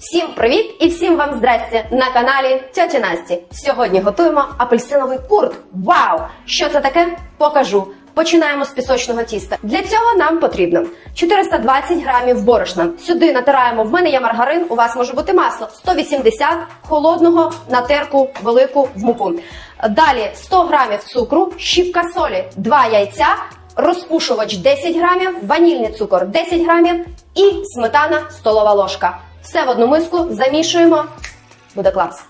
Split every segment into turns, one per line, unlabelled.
Всім привіт і всім вам здрасте на каналі Тьоті Насті. Сьогодні готуємо апельсиновий курт. Вау! Що це таке? Покажу. Починаємо з пісочного тіста. Для цього нам потрібно 420 грамів борошна. Сюди натираємо. В мене є маргарин, у вас може бути масло 180 холодного на терку велику в муку. Далі 100 грамів цукру, щіпка солі, 2 яйця, розпушувач 10 грамів, ванільний цукор 10 грамів і сметана столова ложка. Все в одну миску замішуємо. Буде клас.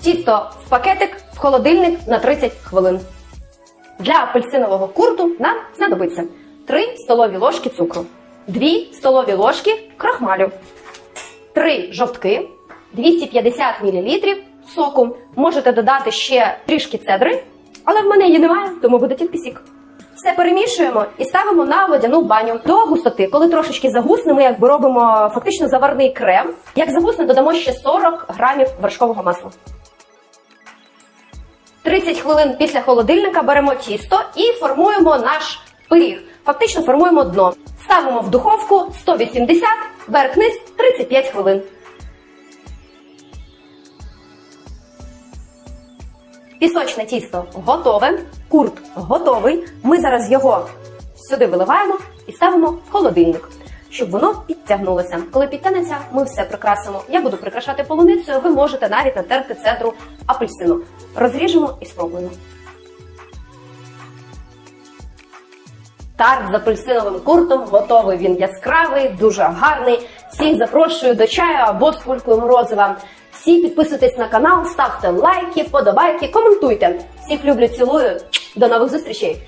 Тісто в пакетик в холодильник на 30 хвилин. Для апельсинового курту нам знадобиться 3 столові ложки цукру, 2 столові ложки крахмалю, 3 жовтки, 250 мл соку. Можете додати ще трішки цедри, але в мене її немає, тому буде тільки сік. Все перемішуємо і ставимо на водяну баню до густоти. Коли трошечки загусне, ми якби робимо фактично заварний крем. Як загусне, додамо ще 40 грамів вершкового масла. 30 хвилин після холодильника беремо тісто і формуємо наш пиріг. Фактично формуємо дно. Ставимо в духовку 180, верх-низ 35 хвилин. Пісочне тісто готове, курт готовий. Ми зараз його сюди виливаємо і ставимо в холодильник, щоб воно підтягнулося. Коли підтягнеться, ми все прикрасимо. Я буду прикрашати полуницею, ви можете навіть натерти цедру апельсину. Розріжемо і спробуємо. Тарт з апельсиновим куртом готовий. Він яскравий, дуже гарний. Всіх запрошую до чаю або з кулькою морозива. Всі підписуйтесь на канал, ставте лайки, вподобайки, коментуйте. Всіх люблю, цілую. До нових зустрічей!